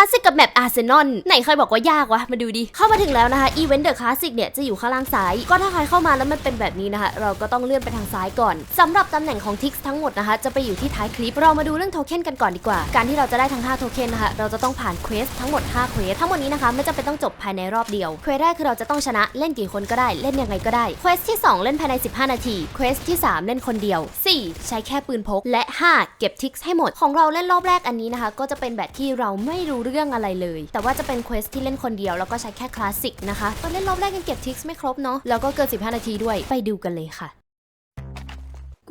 าสสิกกับแมปอาร์เซนอลไหนใครบอกว่ายากวะ มาดูดิ เข้ามาถึงแล้วนะคะอีเวนต์เดอะคลาสสิกเนี่ยจะอยู่ข้างล่างซ้าย ก็ถ้าใครเข้ามาแล้วมันเป็นแบบนี้นะคะ เราก็ต้องเลื่อนไปทางซ้ายก่อนสำหรับตำแหน่งของทิกทั้งหมดนะคะ จะไปอยู่ที่ท้ายคลิปเรามาดูเรื่องโทเค็นกันก่อนดีกว่า การที่เราจะได้ทั้ง5โทเค็นนะคะเราจะต้องผ่านเควสทั้งหมด5เควสทั้งหมดนี้นะคะไม่จำเป็นต้องจบภายในรอบเดียวเควสแรกคือเราจะต้องชนะเล่นกี่คนก็ได้เล่นยังไงก็ได้เควสที่ 2 เล่นภายใน 15 นาทีเควสที่ 3 เล่นคนเดียว 4 ใช้แค่ปืนพกและ 5 เก็บทิกให้หมดของเราเล่นรอบแรกอันนี้นะคะ ก็จะเป็นแบบที่เราไม่รู้เรื่องอะไรเลย แต่ว่าจะเป็นเควสที่เล่นคนเดียวแล้วก็ใช้แค่คลาสสิกนะคะตอนเล่นรอบแรกยังเก็บทิกไม่ครบเนาะแล้วก็เกิน 15 นาทีด้วยไปดูกันเลยค่ะ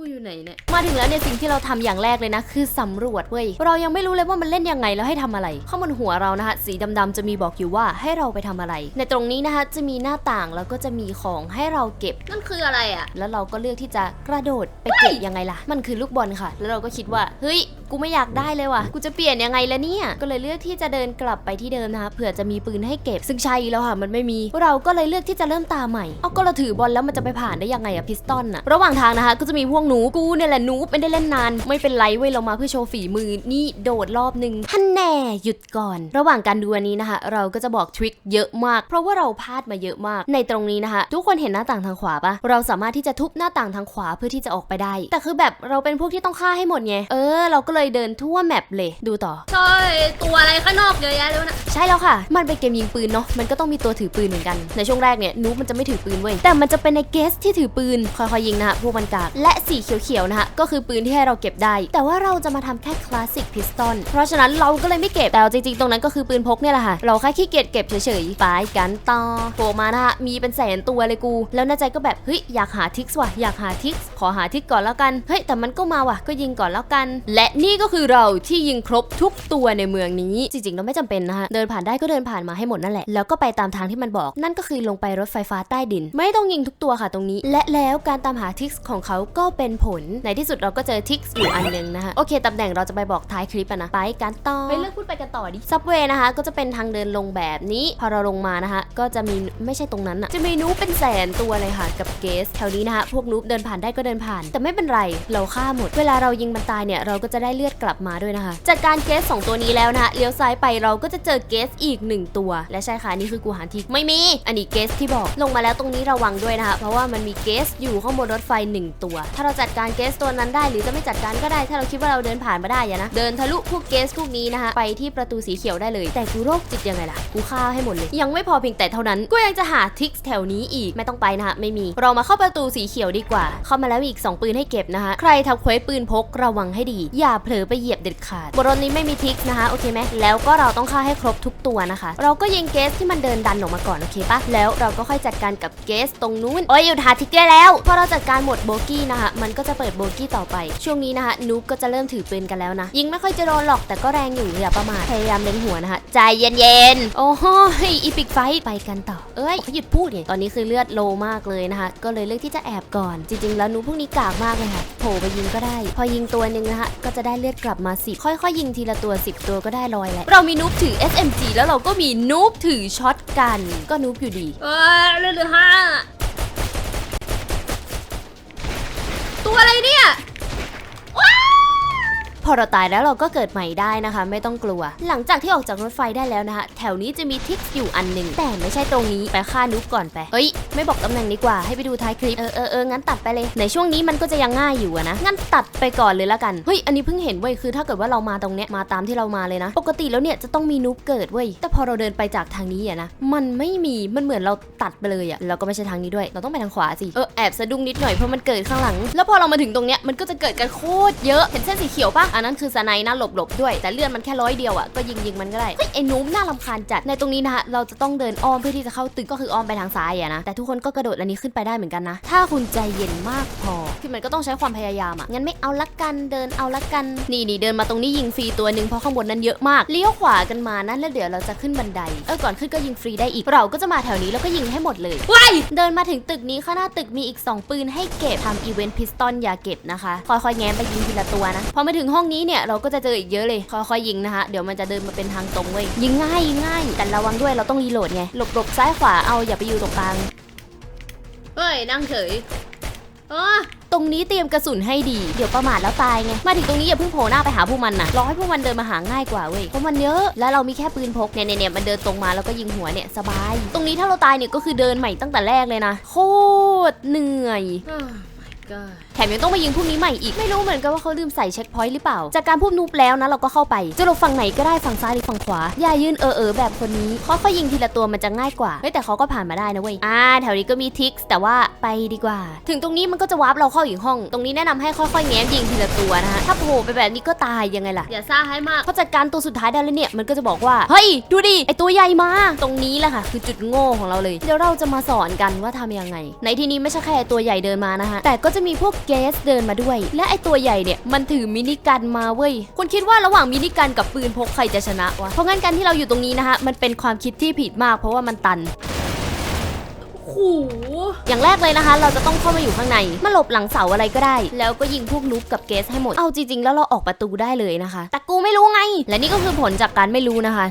กูอยู่ไหนเนี่ย มาถึงแล้วเนี่ยสิ่งที่เราทำอย่างแรกเลยนะ คือสำรวจเว้ย เรายังไม่รู้เลยว่ามันเล่นยังไงแล้วให้ทำอะไร ข้างบนหัวเรานะคะสีดำๆจะมีบอกอยู่ว่าให้เราไปทำอะไร ในตรงนี้นะคะจะมีหน้าต่างแล้วก็จะมีของให้เราเก็บ นั่นคืออะไรอะ แล้วเราก็เลือกที่จะกระโดดไปเก็บยังไงล่ะ มันคือลูกบอลค่ะ แล้วเราก็คิดว่า เฮ้ย กูไม่อยากได้เลยว่ะ กูจะเปลี่ยนยังไงละเนี่ย ก็เลยเลือกที่จะเดินกลับไปที่เดิมนะคะเผื่อจะมีปืนให้เก็บ ซึ่งใช่แล้วค่ะ มันไม่มี เราก็เลยเลือกที่จะเริ่มตาใหม่ เอาก็เราถือบอลแล้วมันจะไปผ่านได้ยังไงอะพิสตันอะระหว่างทางนะคะก็จะมีพวกหนูกูเนี่ยแหละหนูไม่ได้เล่นนาน ไม่เป็นไรเว้ยเรามาเพื่อโชว์ฝีมือนี่โดดรอบหนึ่งท่านแน่หยุดก่อน ระหว่างการดูอันนี้นะคะ เราก็จะบอกทริคเยอะมาก เพราะว่าเราพลาดมาเยอะมาก ในตรงนี้นะคะ ทุกคนเห็นหน้าต่างทางขวาปะเราสามารถที่จะทุบหน้าต่างทางขวาเพื่อที่จะออกไปได้ แต่คือแบบเราเป็นพวกที่ต้องฆ่าให้หมดไงเออ เราก็เลยเดินทั่วแมปเลยดูต่อใช่ตัวอะไรข้างนอกเยอะแยะเลยนะใช่แล้วค่ะ มันเป็นเกมยิงปืนเนาะมันก็ต้องมีตัวถือปืนเหมือนกันในช่วงแรกเนี่ยนูบมันจะไม่ถือปืนเว้ยแต่มันจะเป็นในเกสที่ถือปืนค่อยๆยิงนะคะพวกมันกากและสีเขียวๆนะคะก็คือปืนที่ให้เราเก็บได้ แต่ว่าเราจะมาทำแค่คลาสสิกพิสตอลเพราะฉะนั้นเราก็เลยไม่เก็บแต่เอาจริงๆ ตรงนั้นก็คือปืนพกเนี่ยแหละค่ะ เราแค่ขี้เกียจเก็บเฉยๆไปกันต่อโผล่มานะคะมีเป็นแสนตัวเลยกู แล้วในใจก็แบบเฮ้ยอยากหาทิกส์ว่ะอยากหาทิกส์ขอหาทิกก่อนแล้วกันเฮ้ยแต่มันก็มาว่ะก็ยิงก่อนแล้วกัน และนี่ก็คือเราที่ยิงครบทุกตัวในเมืองนี้ จริงๆเราไม่จำเป็นนะคะเดินผ่านได้ก็เดินผ่านมาให้หมดนั่นแหละแล้วก็ไปตามทางที่มันบอก นั่นก็คือลงไปรถไฟฟ้าใต้ดิน ไม่ต้องยิงทุกตัวค่ะตรงนี้ และแล้วการตามหาทิกส์ของเขาก็เป็นผล ในที่สุดเราก็เจอทิกส์อยู่อันหนึงนะคะโอเคตำแหน่งเราจะไปบอกท้ายคลิปอะนะไปกันต่อไปเลือกพูดไปกันต่อดิซับเวย์นะคะก็จะเป็นทางเดินลงแบบนี้ พอเราลงมานะคะ ก็จะมีไม่ใช่ตรงนั้นอะจะมีนูบเป็นแสนตัวเลยค่ะกับเกสแถวนี้นะคะพวกนูบเดินผ่านได้ก็เดินผ่าน แต่ไม่เป็นไรเราฆ่าหมด เวลาเรายิงมันตายเนี่ยเราก็จะได้เลือดกลับมาด้วยนะคะจัดการเกสสองตัวนี้แล้วนะคะเลี้ยวซ้ายไปเราก็จะเจอเกสอีกหนึ่งตัว และใช่ค่ะนี่คือกูหาทีไม่มี อันนี้เกสที่บอกลงมาแล้วตรงนี้ระวังด้วยนะคะเพราะว่ามันมีเกสอยู่ข้างบนรถไฟหนึ่งตัว ถ้าเราจัดการเกสตัวนั้นได้ หรือจะไม่จัดการก็ได้ ถ้าเราคิดว่าเราเดินผ่านมาได้อะนะ เดินทะลุพวกเกสพวกนี้นะคะไปที่ประตูสีเขียวได้เลย แต่กูโรคจิตยังไงล่ะ กูฆ่าให้หมดเลย ยังไม่พอเพียงแต่เท่านั้นกูยังจะหาทิกสแถวนี้อีกไม่ต้องไปนะคะไม่มี เรามาเข้าประตูสีเขียวดีกว่า เข้ามาแล้วมีอีก 2 ปืนให้เก็บนะคะใครทำเควสปืนพกระวังให้ดี อย่าเผลอไปเหยียบเด็ดขาดบนรถนี้ไม่มีทิกนะคะโอเคไหมแล้วก็เราต้องฆ่าให้ครบทุกตัวนะคะ เราก็ยิงเกสที่มันเดินดันออกมาก่อนโอเคปะแล้วเราก็ค่อยจัดการกับเกสตรงนู้นโอ้ยอยู่หาทิกเกอร์แล้วพอเราจัดการหมดโบกี้นะคะมันก็จะเปิดโบกี้ต่อไป ช่วงนี้นะคะนูบก็จะเริ่มถือปืนกันแล้วนะ ยิงไม่ค่อยจะโดนหรอกแต่ก็แรงอยู่อย่าประมาทพยายามเล็งหัวนะคะใจเย็นๆโอ้โหอีพิกไฟไปกันต่อ เอ้ยหยุดพูดเนี่ยตอนนี้คือเลือดโลมากเลยนะคะ ก็เลยเลือกที่จะแอบก่อน จริงๆ แล้วนูบพวกนี้กากมากเลยค่ะโผล่ไปยิงก็ได้ พอยิงตัวหนึ่งนะคะก็จะได้เลือดกลับมาสิค่อยๆ ยิงทีละตัว 10 ตัวก็ได้ลอยแล้วเรามีนูบถือ SMG แล้วเราก็มีนูบถือช็อตกัน ก็นูบอยู่ดี เออเลือดเหลือห้า ตัวอะไรเนี่ย อเราตายแล้วเราก็เกิดใหม่ได้นะคะ ไม่ต้องกลัว หลังจากที่ออกจากรถไฟได้แล้วนะคะ แถวนี้จะมีทิกอยู่อันหนึ่งแต่ไม่ใช่ตรงนี้ไปฆ่านุกก่อนไปเฮ้ยไม่บอกตำแหน่งดีกว่าให้ไปดูท้ายคลิปเออเออเอองั้นตัดไปเลยในช่วงนี้มันก็จะยังง่ายอยู่นะงั้นตัดไปก่อนเลยละกันเฮ้ยอันนี้เพิ่งเห็นเว้ยคือถ้าเกิดว่าเรามาตรงเนี้ยมาตามที่เรามาเลยนะ ปกติแล้วเนี่ยจะต้องมีนุกเกิดเว้ยแต่พอเราเดินไปจากทางนี้อะนะมันไม่มีมันเหมือนเราตัดไปเลยอะแล้วก็ไม่ใช่ทางนี้ด้วย เราต้องไปทางขวาสิเออแอบสะดุ้งนิดหน่อยเพราะมันเกิดข้างหลัง แล้วพอเรามาถึงตรงเนี้ยมันก็จะเกิดกันโคตรเยอะเห็นเส้นสีเขียวปะอันนั้นคือสไนด์นะหลบหลบด้วย แต่เลื่อนมันแค่ร้อยเดียวอะก็ยิงยิงมันก็ได้เฮ้ยไอ้หนุ่มน่ารำคาญจัดในตรงนี้นะคะเราจะต้องเดินอ้อมเพื่อที่จะเข้าตึกก็คืออ้อมไปทางซ้ายอะนะแต่ทุกคนก็กระโดดอันนี้ขึ้นไปได้เหมือนกันนะ ถ้าคุณใจเย็นมากพอคือมันก็ต้องใช้ความพยายามอะงั้นไม่เอาละกันเดินเอาละกันนี่นี่เดินมาตรงนี้ยิงฟรีตัวหนึ่งเพราะข้างบนนั้นเยอะมากเลี้ยวขวากันมานะแล้วเดี๋ยวเราจะขึ้นบันไดเออก่อนขึ้นก็ยิงฟรีได้อีกเราก็จะมาแถวนี้แล้วก็ยิงให้หมดเลยว้ายเดินมาถึงตึกนี้ข้างหน้าตึกมีอีก 2 ปืนให้เก็บทำอีเวนต์พิสตอลอย่าเก็บนะคะค่อยๆแง้มไปยิงทีละตัวนะพอมาถึงห้องนี้เนี่ยเราก็จะเจออีกเยอะเลยค่อยๆยิงนะคะเดี๋ยวมันจะเดินมาเป็นทางตรงเว้ยยิงง่ายยิงง่ายแต่ระวังด้วยเราต้องรีโหลดไงหลบๆซ้ายขวาเอาอย่าไปอยู่ตรงกลางเฮ้ยนั่งเฉยเออตรงนี้เตรียมกระสุนให้ดี เดี๋ยวประมาทแล้วตายไง มาถึงตรงนี้อย่าเพิ่งโผล่หน้าไปหาพวกมันนะรอให้พวกมันเดินมาหาง่ายกว่าเว้ย เพราะมันเยอะ แล้วเรามีแค่ปืนพกเนี่ยเนี่ยเนี่ยมันเดินตรงมาแล้วก็ยิงหัวเนี่ยสบาย ตรงนี้ถ้าเราตายเนี่ยก็คือเดินใหม่ตั้งแต่แรกเลยนะ โคตรเหนื่อยโอ้ my god แถมยังต้องมายิงพวกนี้ใหม่อีก ไม่รู้เหมือนกันว่าเขาลืมใส่เช็คพอยต์หรือเปล่า จากการพูดนูบแล้วนะเราก็เข้าไป จะหลบฝั่งไหนก็ได้ฝั่งซ้ายหรือฝั่งขวา อย่ายืนเออเออแบบคนนี้ค่อยๆยิงทีละตัวมันจะง่ายกว่า เฮ้ยแต่เขาก็ผ่านมาได้นะเว้ย อ่าแถวนี้ก็มีทิกส์แต่ว่าไปดีกว่า ถึงตรงนี้มันก็จะวาร์ปเราเข้าอีกห้อง ตรงนี้แนะนำให้ค่อยๆแง้มยิงทีละตัวนะคะถ้าโผล่ไปแบบนี้ก็ตายยังไงล่ะ อย่าซ่าให้มากพอจัดการตัวสุดท้ายได้แล้วเนี่ยมันก็จะบอกว่า เฮ้ยดูดิไอตัวใหญ่มา ตรงนี้แหละค่ะ คือจุดโง่ของเราเลย เดี๋ยวเราจะมาสอนกันว่าทำยังไง ในที่นี้ไม่ใช่แค่ตัวใหญ่เดินมานะคะแต่ก็จะมีพวกเกสเดินมาด้วย และไอตัวใหญ่เนี่ยมันถือมินิกันมาเว้ยคุณคิดว่าระหว่างมินิกันกับปืนพกใครจะชนะวะเพราะงั้นการที่เราอยู่ตรงนี้นะคะมันเป็นความคิดที่ผิดมาก เพราะว่ามันตันโหอย่างแรกเลยนะคะ เราจะต้องเข้ามาอยู่ข้างใน มาหลบหลังเสาอะไรก็ได้ แล้วก็ยิงพวกนูบกับเกสให้หมด เอาจริงๆ แล้วเราออกประตูได้เลยนะคะ แต่กูไม่รู้ไง และนี่ก็คือผลจากการไม่รู้นะคะ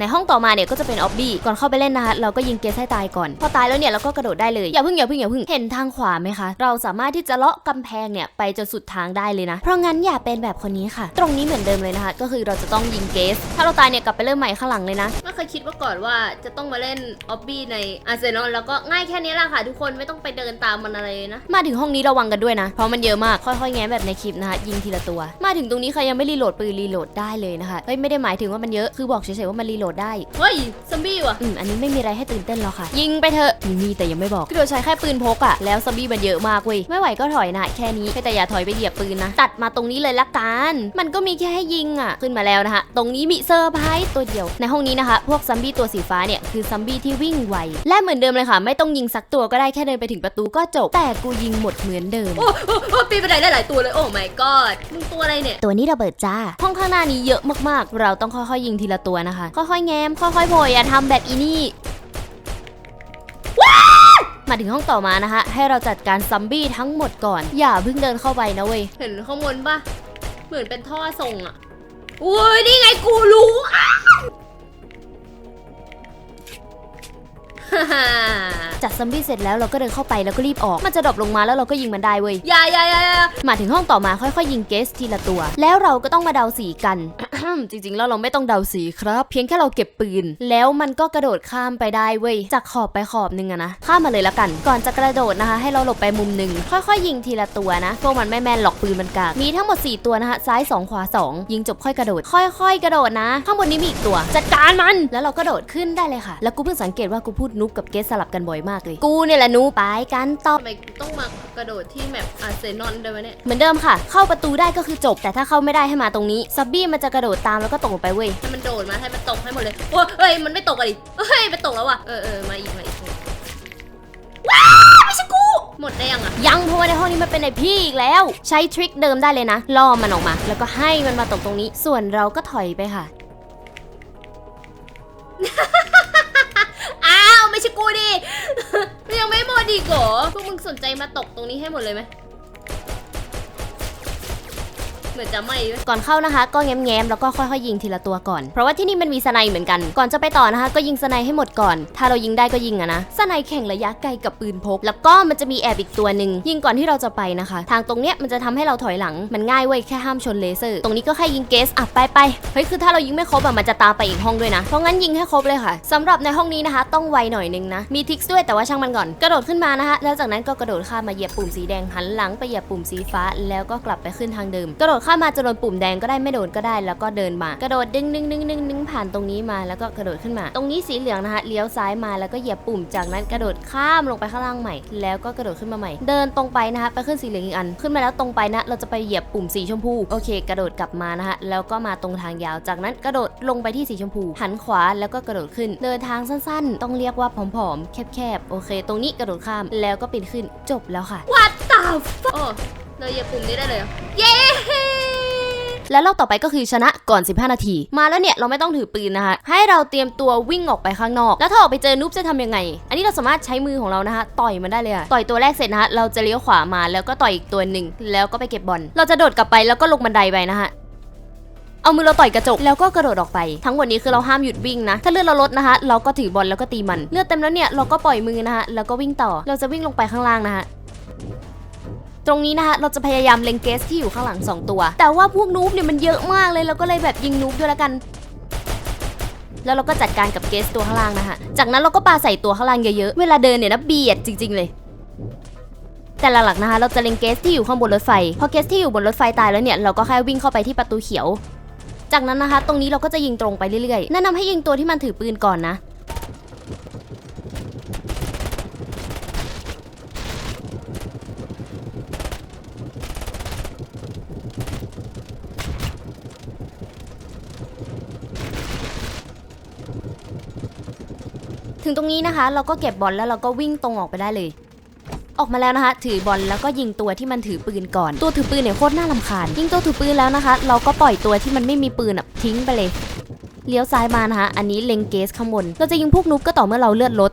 ในห้องต่อมาเนี่ยก็จะเป็นออบบี้ก่อนเข้าไปเล่นนะคะเราก็ยิงเกสให้ตายก่อนพอตายแล้วเนี่ยเราก็กระโดดได้เลยอย่าเพิ่งอย่าเพิ่งอย่าเพิ่งเห็นทางขวาไหมคะเราสามารถที่จะเลาะกำแพงเนี่ยไปจนสุดทางได้เลยนะ เพราะงั้นอย่าเป็นแบบคนนี้ค่ะ ตรงนี้เหมือนเดิมเลยนะคะก็คือเราจะต้องยิงเกส ถ้าเราตายเนี่ยกลับไปเริ่มใหม่ข้างหลังเลยนะไม่เคยคิดว่าก่อนว่าจะต้องมาเล่นออบบี้ในอาร์เซนอลแล้วก็ง่ายแค่นี้แหละค่ะ ทุกคนไม่ต้องไปเดินตามมันอะไรเลยนะมาถึงห้องนี้ระวังกันด้วยนะเพราะมันเยอะมากค่อยๆแง้มแบบในคลิปนะคะยิงทีละตัว มาถึงตรงนี้ใครยังไม่รีโหลดปืนรีโหลดได้เลยนะคะเฮ้ยไม่ได้หมายถึงว่ามันเยอะคือบอกเฉยๆว่ามันรีโหลดได้ เฮ้ยซอมบี้ว่ะ อืมอันนี้ไม่มีอะไรให้ตื่นเต้นหรอกค่ะ ยิงไปเถอะมีมีแต่ยังไม่บอกคือโดยใช้แค่ปืนพกอะแล้วซอมบี้มันเยอะมากเว้ยไม่ไหวก็ถอยนะแค่นี้แต่อย่าถอยไปเหยียบปืนนะตัดมาตรงนี้เลยละกันมันก็มีแค่ให้ยิงอะขึ้นมาแล้วนะคะตรงนี้มีเซอร์ไพรส์ตัวเดียว ในห้องนี้นะคะ พวกซอมบี้ตัวสีฟ้าเนี่ยคือซอมบี้ที่วิ่งไวและเหมือนเดิมเลยค่ะ ไม่ต้องยิงสักตัวก็ได้แค่เดินไปถึงประตูก็จบ แต่กูยิงหมดเหมือนเดิมโอ้โอ้โอ้ปีนไปไหนได้หลายตัวเลยโอ้ my god มึงตัวอะไรเนี่ย ตัวนี้ระเบิดจ้าห้องข้างหน้านี้เยอะมากๆ เราต้องค่อยๆยิงทีละตัวนะคะ ค่อยๆแง้มค่อยๆโผล่อย่าทำแบบอีนี่มาถึงห้องต่อมานะคะให้เราจัดการซัมบี้ทั้งหมดก่อน อย่าเพิ่งเดินเข้าไปนะเว้ยเห็นข้างบนปะเหมือนเป็นท่อส่งอะอุ้ยนี่ไงกูรู้อ้าวฮ่าฮ่าจัดซัมบี้เสร็จแล้วเราก็เดินเข้าไปแล้วก็รีบออก มันจะดรอปลงมาแล้วเราก็ยิงมันได้เว้ยอย่าอย่าอย่าอย่ามาถึงห้องต่อมาค่อยๆ ยิงเกสทีละตัว แล้วเราก็ต้องมาเดาสีกัน จริงๆแล้วเราไม่ต้องเดาสีครับ เพียงแค่เราเก็บปืน แล้วมันก็กระโดดข้ามไปได้เว้ยจากขอบไปขอบหนึงอะนะข้ามมาเลยละกัน ก่อนจะกระโดดนะคะ ให้เราหลบไปมุมหนึ่งค่อยๆ ยิงทีละตัวนะพวกมันไม่แม่นหรอกปืนมันกากมีทั้งหมด 4 ตัวนะคะซ้าย 2 ขวา 2 ยิงจบค่อยกระโดด ค่อย ๆ กระโดดนะ ข้างบนนี้มีอีกตัว จัดการมันแล้วเราก็โดดขึ้นได้เลยค่ะ แล้วกูเพิ่งสังเกตว่ากูพูดนุบกับเกสสลับกันบ่อยมากเลยกูเนี่ยแหละนุบไปกันต่อทำไมกูต้องมากระโดดที่แมปอาร์เซนอลด้วยวะเนี่ยเหมือนเดิมค่ะ เข้าประตูได้ก็คือจบ แต่ถ้าเข้าไม่ได้ให้มาตรงนี้ซับบี้มันจะกระโดดตามแล้วก็ตกลงไปเว้ยให้มันโดดมาให้มันตกให้หมดเลยโอ้ยเฮ้ยมันไม่ตกอะดิเฮ้ยมันตกแล้วว่ะเออเออมาอีกมาอีกว้าวไม่ใช่กูหมดได้ยังอะยังเพราะว่าในห้องนี้มันเป็นไอพี่อีกแล้ว ใช้ทริคเดิมได้เลยนะล่อมันออกมา แล้วก็ให้มันมาตกตรงนี้ ส่วนเราก็ถอยไปค่ะอ้าวไม่ใช่กูดิยังไม่หมดอีกเหรอพวกมึงสนใจมาตกตรงนี้ให้หมดเลยไหม เหมือนจะไม่ก่อนเข้านะคะ ก็แง้มๆแล้วก็ค่อยๆยิงทีละตัวก่อน เพราะว่าที่นี่มันมีสไนเหมือนกัน ก่อนจะไปต่อนะคะ ก็ยิงสไนให้หมดก่อน ถ้าเรายิงได้ก็ยิงอะนะสไนแข่งระยะไกลกับปืนพก แล้วก็มันจะมีแอบอีกตัวหนึ่งยิงก่อนที่เราจะไปนะคะ ทางตรงเนี้ยมันจะทำให้เราถอยหลังมันง่ายเว้ยแค่ห้ามชนเลเซอร์ ตรงนี้ก็แค่ยิงเกสอะไปไปเฮ้ยคือถ้าเรายิงไม่ครบอะมันจะตามไปอีกห้องด้วยนะเพราะงั้นยิงให้ครบเลยค่ะสำหรับในห้องนี้นะคะ ต้องไวหน่อยนึงนะมีทริคด้วยแต่ว่าช่างมันก่อนกระโดดขึ้นมานะคะแล้วจากนั้นก็กระโดดข้ามมาเหยียบปุ่มสีแดงหันหลังไปเหยียบปุ่มสีฟ้าแล้วก็กลับไปขึ้นทางเดิมกระโดดข้ามมาจะโดนปุ่มแดงก็ได้ไม่โดนก็ได้ แล้วก็เดินมากระโดดดึงดึงดึงดึงดึงผ่านตรงนี้มาแล้วก็กระโดดขึ้นมา ตรงนี้สีเหลืองนะคะเลี้ยวซ้ายมาแล้วก็เหยียบปุ่มจากนั้นกระโดดข้ามลงไปข้างล่างใหม่ แล้วก็กระโดดขึ้นมาใหม่ เดินตรงไปนะคะไปขึ้นสีเหลืองอีกอันขึ้นมาแล้วตรงไปนะเราจะไปเหยียบปุ่มสีชมพูโอเค กระโดดกลับมานะคะแล้วก็มาตรงทางยาวจากนั้นกระโดดลงไปที่สีชมพู หันขวาแล้วก็กระโดดขึ้น เดินทางสั้นๆ ต้องเรียกว่าผอมๆ แคบๆ โอเค ตรงนี้กระโดดข้ามแล้วก็ปีนขึ้นจบแล้วค่ะ What the fuck โอ้เราเหยียบปุ่มนี้ได้เลยเหรอเย้ แล้วรอบต่อไปก็คือชนะก่อน 15 นาที มาแล้วเนี่ยเราไม่ต้องถือปืนนะคะ ให้เราเตรียมตัววิ่งออกไปข้างนอก แล้วถ้าออกไปเจอนุ๊บจะทำยังไง อันนี้เราสามารถใช้มือของเรานะคะต่อยมันได้เลยต่อยตัวแรกเสร็จนะคะเราจะเลี้ยวขวามาแล้วก็ต่อยอีกตัวหนึ่งแล้วก็ไปเก็บบอลเราจะโดดกลับไปแล้วก็ลงบันไดไปนะคะเอามือเราต่อยกระจกแล้วก็กระโดดออกไป ทั้งหมดนี้คือเราห้ามหยุดวิ่งนะ ถ้าเลือดเราลดนะคะ เราก็ถือบอลแล้วก็ตีมัน เลือดเต็มแล้วเนี่ยเราก็ปล่อยมือนะคะแล้วก็วิ่งต่อ เราจะวิ่งลงไปข้างล่างนะคะ ตรงนี้นะคะเราจะพยายามเล็งเกสที่อยู่ข้างหลัง 2 ตัว แต่ว่าพวกนูบเนี่ยมันเยอะมากเลยเราก็เลยแบบยิงนูบด้วยละกัน แล้วเราก็จัดการกับเกสตัวข้างล่างนะคะจากนั้นเราก็ปาใส่ตัวข้างล่างเยอะๆเวลาเดินเนี่ยนะเบียดจริง ๆ เลยแต่หลักๆนะคะ เราจะเล็งเกสที่อยู่ข้างบนรถไฟ พอเกสที่อยู่บนรถไฟตายแล้วเนี่ย เราก็แค่วิ่งเข้าไปที่ประตูเขียว จากนั้นนะคะ ตรงนี้เราก็จะยิงตรงไปเรื่อยๆ แนะนำให้ยิงตัวที่มันถือปืนก่อนนะ ถึงตรงนี้นะคะ เราก็เก็บบอลแล้วเราก็วิ่งตรงออกไปได้เลย ออกมาแล้วนะคะ ถือบอลแล้วก็ยิงตัวที่มันถือปืนก่อน ตัวถือปืนเนี่ยโคตรน่าลำคาญยิงตัวถือปืนแล้วนะคะ เราก็ปล่อยตัวที่มันไม่มีปืนอะทิ้งไปเลยเลี้ยวซ้ายมานะคะ อันนี้เล็งเกสข้างบน เราจะยิงพวกนุ๊กก็ต่อเมื่อเราเลือดลด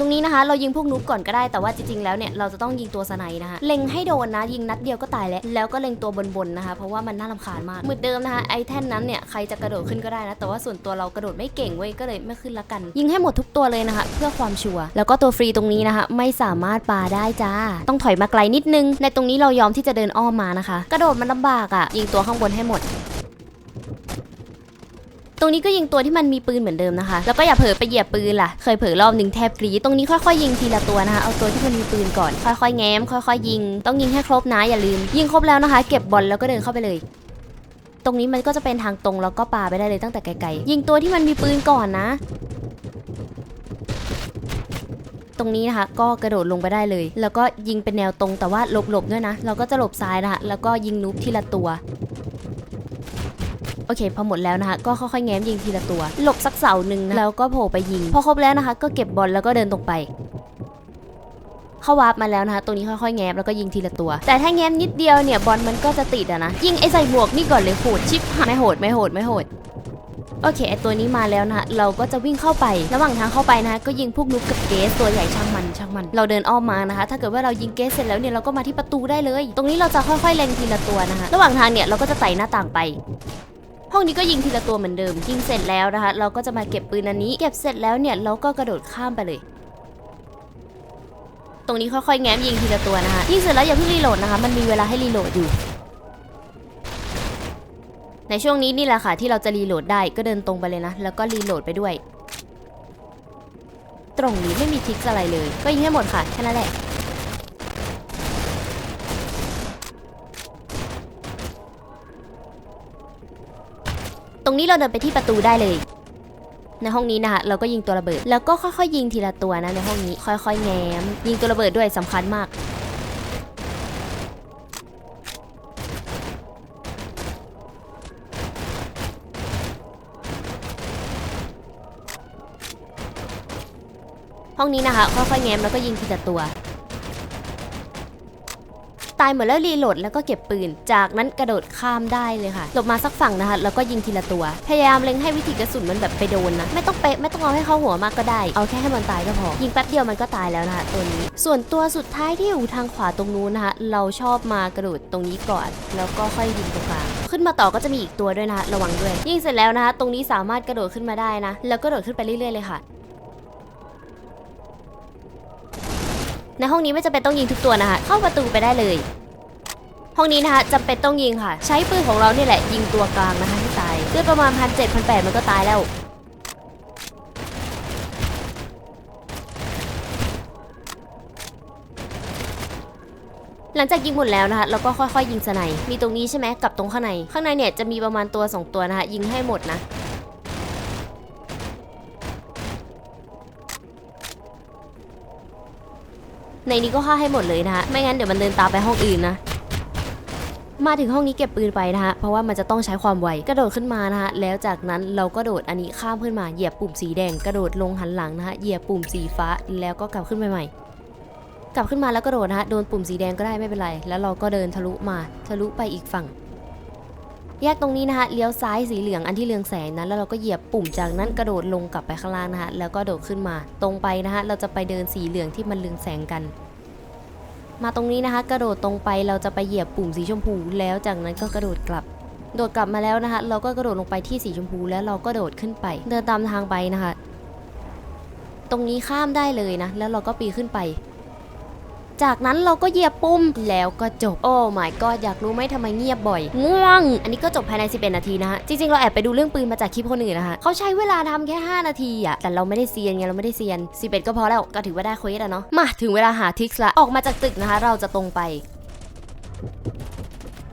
ตรงนี้นะคะ เรายิงพวกนุ๊กก่อนก็ได้แต่ว่าจริงๆแล้วเนี่ยเราจะต้องยิงตัวสไนด์นะคะเล็งให้โดนนะยิงนัดเดียวก็ตายแล้วแล้วก็เล็งตัวบนๆนะคะ เพราะว่ามันน่ารำคาญมากเหมือนเดิมนะคะไอ้แท่นนั้นเนี่ยใครจะกระโดดขึ้นก็ได้นะแต่ว่าส่วนตัวเรากระโดดไม่เก่งเว้ยก็เลยไม่ขึ้นละกัน ยิงให้หมดทุกตัวเลยนะคะ เพื่อความชัวร์แล้วก็ตัวฟรีตรงนี้นะคะ ไม่สามารถปาได้จ้า ต้องถอยมาไกลนิดนึง ในตรงนี้เรายอมที่จะเดินอ้อมมานะคะ กระโดดมันลำบากอะ่ะยิงตัวข้างบนให้หมด ตรงนี้ก็ยิงตัวที่มันมีปืนเหมือนเดิมนะคะ แล้วก็อย่าเผลอไปเหยียบปืนล่ะ เคยเผลอรอบหนึ่งแทบกรีตรงนี้ค่อยๆยิงทีละตัวนะคะ เอาตัวที่มันมีปืนก่อน ค่อยๆแง้ม ค่อยๆยิง ต้องยิงให้ครบนะอย่าลืม ยิงครบแล้วนะคะ เก็บบอลแล้วก็เดินเข้าไปเลย ตรงนี้มันก็จะเป็นทางตรงแล้วก็ปาไปได้เลยตั้งแต่ไกลๆ ยิงตัวที่มันมีปืนก่อนนะ ตรงนี้นะคะ ก็กระโดดลงไปได้เลย แล้วก็ยิงเป็นแนวตรงแต่ว่าหลบๆด้วยนะ เราก็จะหลบซ้ายนะคะ แล้วก็ยิงนูบทีละตัว โอเค พอหมดแล้วนะคะ ก็ค่อยๆแง้มยิงทีละตัว หลบสักเสาหนึ่งนะแล้วก็โผล่ไปยิง พอครบแล้วนะคะ ก็เก็บบอลแล้วก็เดินตรงไปเข้าวาร์ปมาแล้วนะคะตรงนี้ค่อยๆแง้มแล้วก็ยิงทีละตัว แต่ถ้าแง้มนิดเดียวเนี่ยบอลมันก็จะติดอะนะ ยิงไอ้ใส่หมวกนี่ก่อนเลยโหดชิปหายไม่โหดไม่โหดไม่โหดโอเคไอตัวนี้มาแล้วนะคะเราก็จะวิ่งเข้าไประหว่างทางเข้าไปนะคะก็ยิงพวกนุกกับเกสตัวใหญ่ช่างมันช่างมัน เราเดินอ้อมมานะคะ ถ้าเกิดว่าเรายิงเกสเสร็จแล้วเนี่ยเราก็มาที่ประตูได้เลย ตรงนี้เราจะค่อยๆเล็งทีละตัวนะคะ ระหว่างทางเนี่ยเราก็จะไต่หน้าต่างไป ห้องนี้ก็ยิงทีละตัวเหมือนเดิม ยิงเสร็จแล้วนะคะ เราก็จะมาเก็บปืนอันนี้ เก็บเสร็จแล้วเนี่ยเราก็กระโดดข้ามไปเลย ตรงนี้ค่อยๆแง้มยิงทีละตัวนะคะยิงเสร็จแล้วอย่าเพิ่งรีโหลดนะคะ มันมีเวลาให้รีโหลดอยู่ในช่วงนี้นี่แหละค่ะที่เราจะรีโหลดได้ก็เดินตรงไปเลยนะ แล้วก็รีโหลดไปด้วย ตรงนี้ไม่มีทิกอะไรเลย ก็ยิงให้หมดค่ะ แค่นั้นแหละ รงนี้เราเดินไปที่ประตูได้เลย ในห้องนี้นะคะเราก็ยิงตัวระเบิด แล้วก็ค่อยๆยิงทีละตัวนะในห้องนี้ ค่อยๆ แง้ม ยิงตัวระเบิดด้วยสำคัญมาก ห้องนี้นะคะค่อยๆแง้มแล้วก็ยิงทีละตัว ตายหมดแล้วรีโหลดแล้วก็เก็บปืน จากนั้นกระโดดข้ามได้เลยค่ะหลบมาสักฝั่งนะคะแล้วก็ยิงทีละตัว พยายามเล็งให้วิถีกระสุนมันแบบไปโดนนะ ไม่ต้องเป๊ะไม่ต้องเอาให้เข้าหัวมากก็ได้ เอาแค่ให้มันตายก็พอ ยิงแป๊บเดียวมันก็ตายแล้วนะคะตัวนี้ ส่วนตัวสุดท้ายที่อยู่ทางขวาตรงนู้นนะคะเราชอบมากระโดดตรงนี้ก่อน แล้วก็ค่อยยิงตรงกลางขึ้นมาต่อก็จะมีอีกตัวด้วยนะคะระวังด้วย ยิงเสร็จแล้วนะคะตรงนี้สามารถกระโดดขึ้นมาได้นะ แล้วก็โดดขึ้นไปเรื่อยๆเลยค่ะ ในห้องนี้ไม่จำเป็นต้องยิงทุกตัวนะคะ เข้าประตูไปได้เลย ห้องนี้นะคะจำเป็นต้องยิงค่ะ ใช้ปืนของเราเนี่ยแหละ ยิงตัวกลางนะคะให้ตายเลือดประมาณพันเจ็ดพันแปดมันก็ตายแล้วหลังจากยิงหมดแล้วนะคะเราก็ค่อยๆ ยิงสไนด์มีตรงนี้ใช่ไหมกับตรงข้างใน ข้างในเนี่ยจะมีประมาณตัว 2 ตัวนะคะยิงให้หมดนะ ในนี้ก็ฆ่าให้หมดเลยนะคะไม่งั้นเดี๋ยวมันเดินตามไปห้องอื่นนะ มาถึงห้องนี้เก็บปืนไปนะคะเพราะว่ามันจะต้องใช้ความไว กระโดดขึ้นมานะคะแล้วจากนั้นเราก็โดดอันนี้ข้ามขึ้นมา เหยียบปุ่มสีแดง กระโดดลงหันหลังนะคะเหยียบปุ่มสีฟ้า แล้วก็กลับขึ้นไปใหม่ กลับขึ้นมาแล้วกระโดดนะคะโดนปุ่มสีแดงก็ได้ไม่เป็นไร แล้วเราก็เดินทะลุมา ทะลุไปอีกฝั่ง แยกตรงนี้นะคะเลี้ยวซ้ายสีเหลืองอันที่เรืองแสงนะแล้วเราก็เหยียบปุ่มจากนั้นกระโดดลงกลับไปข้างล่างนะคะแล้วก็โดดขึ้นมา ตรงไปนะคะเราจะไปเดินสีเหลืองที่มันเรืองแสงกัน มาตรงนี้นะคะ กระโดดตรงไปเราจะไปเหยียบปุ่มสีชมพู แล้วจากนั้นก็กระโดดกลับ โดดกลับมาแล้วนะคะ เราก็กระโดดลงไปที่สีชมพู แล้วเราก็โดดขึ้นไป เดินตามทางไปนะคะ ตรงนี้ข้ามได้เลยนะ แล้วเราก็ปีนขึ้นไป จากนั้นเราก็เหยียบปุ่มแล้วก็จบ โอ้ my god อยากรู้ไหมทำไมเงียบบ่อย ง่วง อันนี้ก็จบภายใน 11 นาทีนะฮะ จริงๆ เราแอบไปดูเรื่องปืนมาจากคลิปคนอื่นนะคะเขาใช้เวลาทำแค่ 5 นาทีอะแต่เราไม่ได้เซียนไงเราไม่ได้เซียน 11 ก็พอแล้วก็ถือว่าได้เควสอะเนาะมาถึงเวลาหาทิกส์ละออกมาจากตึกนะคะ เราจะตรงไป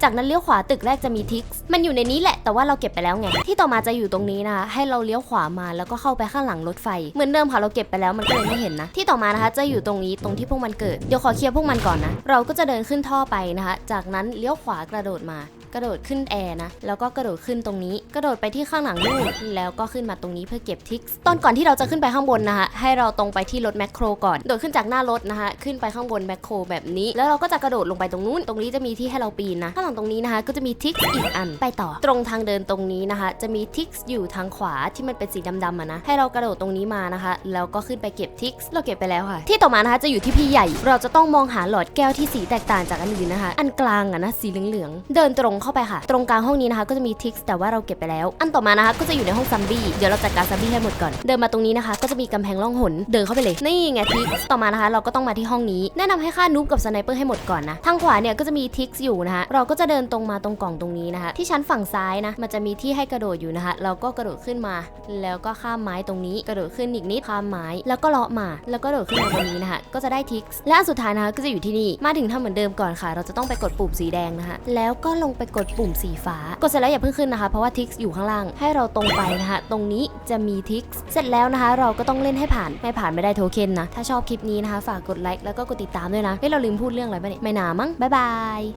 จากนั้นเลี้ยวขวาตึกแรกจะมีทิกส์มันอยู่ในนี้แหละแต่ว่าเราเก็บไปแล้วไง ที่ต่อมาจะอยู่ตรงนี้นะคะ ให้เราเลี้ยวขวามาแล้วก็เข้าไปข้างหลังรถไฟ เหมือนเดิมค่ะเราเก็บไปแล้วมันก็เลยไม่เห็นนะ ที่ต่อมานะคะจะอยู่ตรงนี้ตรงที่พวกมันเกิด เดี๋ยวขอเคลียร์พวกมันก่อนนะ เราก็จะเดินขึ้นท่อไปนะคะ จากนั้นเลี้ยวขวากระโดดมา กระโดดขึ้นแอร์นะ แล้วก็กระโดดขึ้นตรงนี้ กระโดดไปที่ข้างหลังนู่นแล้วก็ขึ้นมาตรงนี้เพื่อเก็บทิกส์ตอนก่อนที่เราจะขึ้นไปข้างบนนะคะให้เราตรงไปที่รถแมคโครก่อน โดดขึ้นจากหน้ารถนะคะ ขึ้นไปข้างบนแมคโครแบบนี้ แล้วเราก็จะกระโดดลงไปตรงนู้น ตรงนี้จะมีที่ให้เราปีนนะ ข้างหลังตรงนี้นะคะ ก็จะมีทิกส์อีกอันไปต่อ ตรงทางเดินตรงนี้นะคะ จะมีทิกส์อยู่ทางขวาที่มันเป็นสีดำๆอะนะ ให้เรากระโดดตรงนี้มานะคะ แล้วก็ขึ้นไปเก็บทิกส์เราเก็บไปแล้วค่ะ ที่ต่อมานะคะจะอยู่ที่พี่ใหญ่ เราจะต้องมองหาหลอดแก้วที่สีแตกต่างจากอันอื่นนะคะ อันกลางอะนะสีเหลืองๆ เดินตรงเข้าไปค่ะ ตรงกลางห้องนี้นะคะ ก็จะมีทิกส์แต่ว่าเราเก็บไปแล้ว อันต่อมานะคะ ก็จะอยู่ในห้องซัมบี้เดี๋ยวเราจัดการซัมบี้ให้หมดก่อน เดินมาตรงนี้นะคะ ก็จะมีกำแพงล่องหนเดินเข้าไปเลยนี่ไงทิกส์ต่อมานะคะ เราก็ต้องมาที่ห้องนี้แนะนำให้ฆ่านูบกับสไนเปอร์ให้หมดก่อนนะทางขวาเนี่ยก็จะมีทิกส์อยู่นะคะเราก็จะเดินตรงมาตรงกล่องตรงนี้นะคะ ที่ชั้นฝั่งซ้ายนะมันจะมีที่ให้กระโดดอยู่นะคะ เราก็กระโดดขึ้นมา แล้วก็ข้ามไม้ตรงนี้กระโดดขึ้นอีกนิดข้ามไม้แล้วก็เลาะมา แล้วก็โดดขึ้นมาตรงนี้นะคะก็จะได้ทิกส์และอันสุดท้ายนะคะก็จะอยู่ที่นี่มาถึงทำเหมือนเดิมก่อนค่ะ เราจะต้องไปกดปุ่มสีแดงนะคะแล้วก็ลงไปกดปุ่มสีฟ้า กดเสร็จแล้วอย่าเพิ่งขึ้นนะคะ เพราะว่าทิกส์อยู่ข้างล่าง ให้เราตรงไปนะคะ ตรงนี้จะมีทิกส์เสร็จแล้วนะคะ เราก็ต้องเล่นให้ผ่าน ไม่ผ่านไม่ได้โทเค็นนะ ถ้าชอบคลิปนี้นะคะ ฝากกดไลค์แล้วก็กดติดตามด้วยนะ เฮ้ยเราลืมพูดเรื่องอะไรไปเนี่ย ไม่นามั้งบ๊ายบาย